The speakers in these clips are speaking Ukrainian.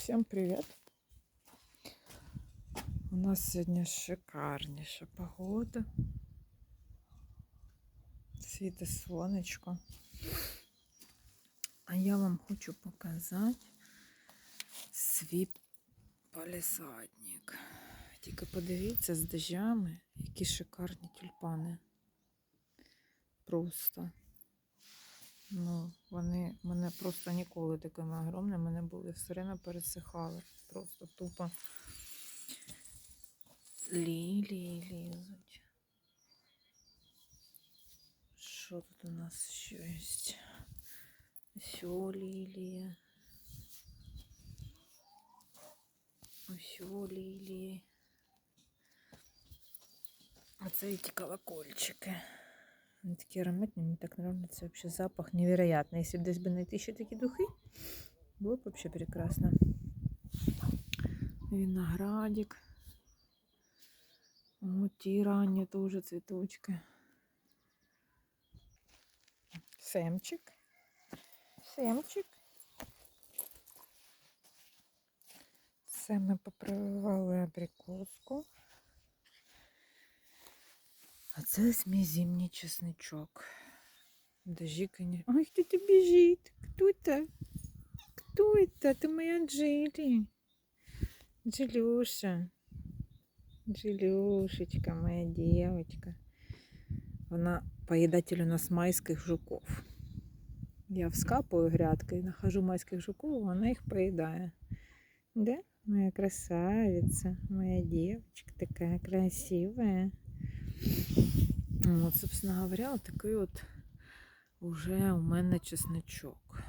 Всем привет! У нас сьогодні шикарніша погода. Світе сонечко. А я вам хочу показати свій палісадник. Тільки подивіться з дождями, які шикарні тюльпани. Просто. Вони мене просто ніколи такими огромними не були. Все время пересихали. Просто тупо лілії лізуть. Що тут у нас ще є? Лілія. Ось лілії. А це ті колокольчики. Вони такі ароматні, мені так нравится. Вообще запах невероятный. Если бы десь бы найти ще такі духи, було б вообще прекрасно. Виноградик. Вот ті ранні тоже цвіточки. Семчик. Семчик. Це ми попрививали абрикоску. А це ось мій зимній чесничок. Дожі, конечно. Ой, кто-то бежит. Кто-то. Кто это? Ты моя Джилли. Джилюша. Джилюшечка, моя девочка. Вона поїдатель у нас майських жуков. Я вскапую грядки і нахожу майських жуков, вона їх поїдає. Да? Моя красавица, моя девочка такая красивая. От, собственно говоря, от такий от уже у мене чесничок.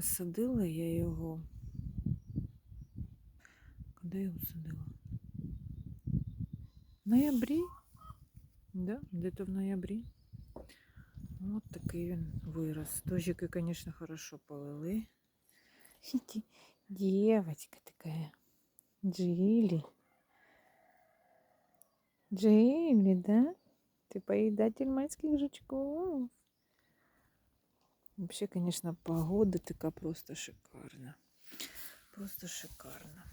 Садила я його. Коли я його садила? В ноябрі? Да, где-то в ноябрі. От такий він вирос. Дожики, конечно, хорошо полили. Девочка такая. Джилли. Джейли, да? Ты поедатель майских жучков. Вообще, конечно, погода такая просто шикарна. Просто шикарно.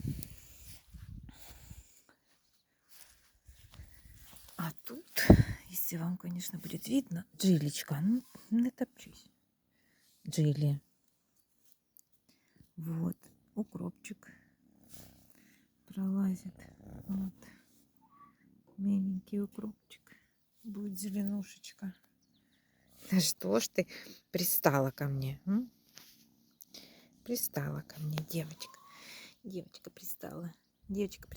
А тут, если вам, конечно, будет видно, Джилечка, ну, не топчись. Джилли. Вот, укропчик пролазит. Вот. Миленький укропчик. Будет зеленушечка. Да что ж ты пристала ко мне? м? Пристала ко мне, девочка. Девочка пристала. Девочка.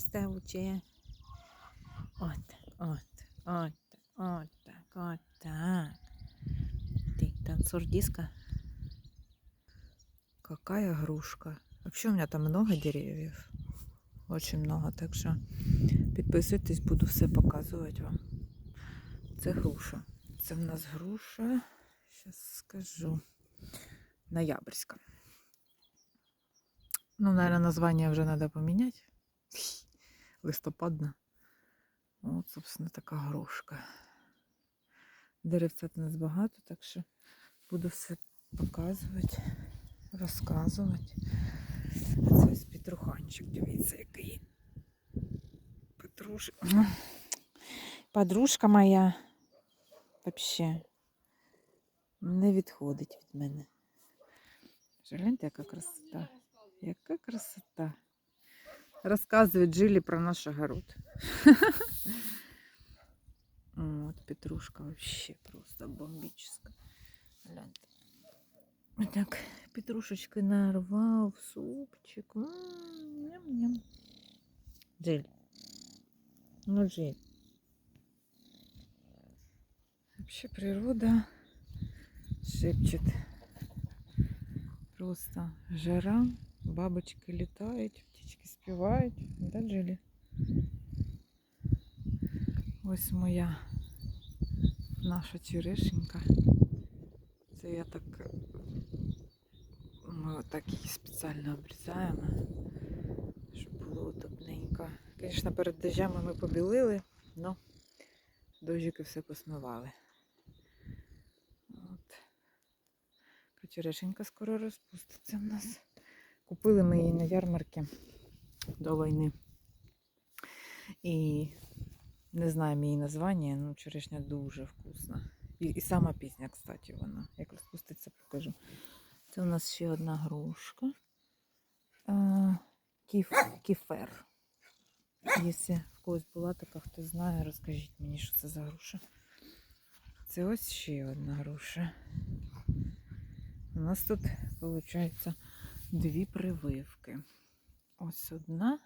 Вот так, вот, вот так, вот так, вот так. Ты танцор диска? Какая грушка. Вообще у меня там много деревьев. Очень много, так що підписуйтесь, буду все показувати вам. Це груша. Це в нас груша. Зараз скажу. Ноябрьська. Ну, наверное, название вже треба поміняти. Листопадна. От, собственно, така грушка. Деревця у нас багато, так що буду все показувати, розказувати. Це Петруханчик, дивіться, який. Петруш... Подружка моя вообще не відходить від мене. Гляньте, яка красота. Яка красота. Розказує Джилі про наш огород. Вот петрушка вообще просто бомбическая. Гляньте. Так петрушечкой нарвал супчик. М, Ням-ням. Джиль. Ну, Джиль. Вообще природа шепчет. Просто жара, бабочки летают, птички спевают. Да, Джилі? Ось моя наша черешенька. Це я так ми отак її спеціально обрізаємо, щоб Було удобненько. Звісно, перед дощами ми побілили, але дощики все посмивали. От. Черешенька скоро розпуститься в нас. Купили ми її на ярмарці до війни. І не знаємо її названня, ну черешня дуже вкусна. І, і сама пісня, кстати, вона. Як розпуститься, покажу. Це у нас ще одна грушка. Кіф, кіфер. Якщо в когось була така, хто знає, розкажіть мені, що це за груша. Це ось ще одна груша. У нас тут, виходить, дві прививки. Ось одна,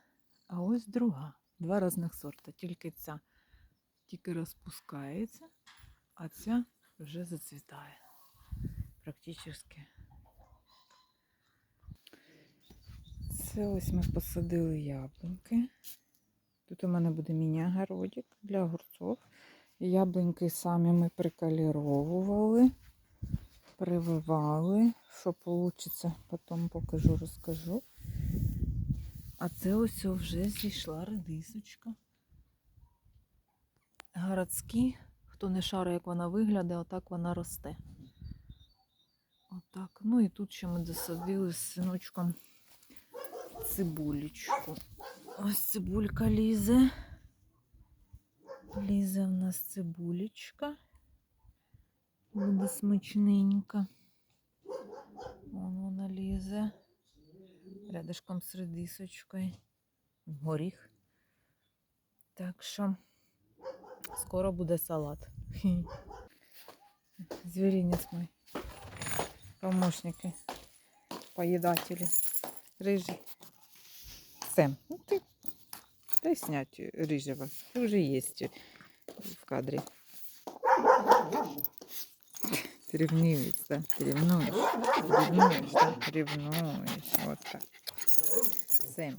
а ось друга. Два різних сорта. Тільки ця тільки розпускається, а ця вже зацвітає. Практично. Це ось ми посадили яблуньки. Тут у мене буде міні-огородик для огурців. Яблуньки самі ми прикаліровували, прививали. Що вийде, потім покажу, розкажу. А це ось вже зійшла редисочка. Городські, хто не шарить, як вона виглядає, отак вона росте. Отак. Ну і тут ще ми досадили з синочком цибулечку. Ось цибулька лізе. Лізе в нас цибулечка. Буде смачненька. Вон вона лізе. Рядышком з редисочкою. Горіх. Так що скоро буде салат. Зверинець мой. Помощники. Поїдателі. Рыжий. все. Ну, ти... Та й снять рыжего, ты уже есть в кадре. Ти рівнуєш, да? Ти рівнуєш. Рівнуєш, да? Рівнуєш. От так. Все.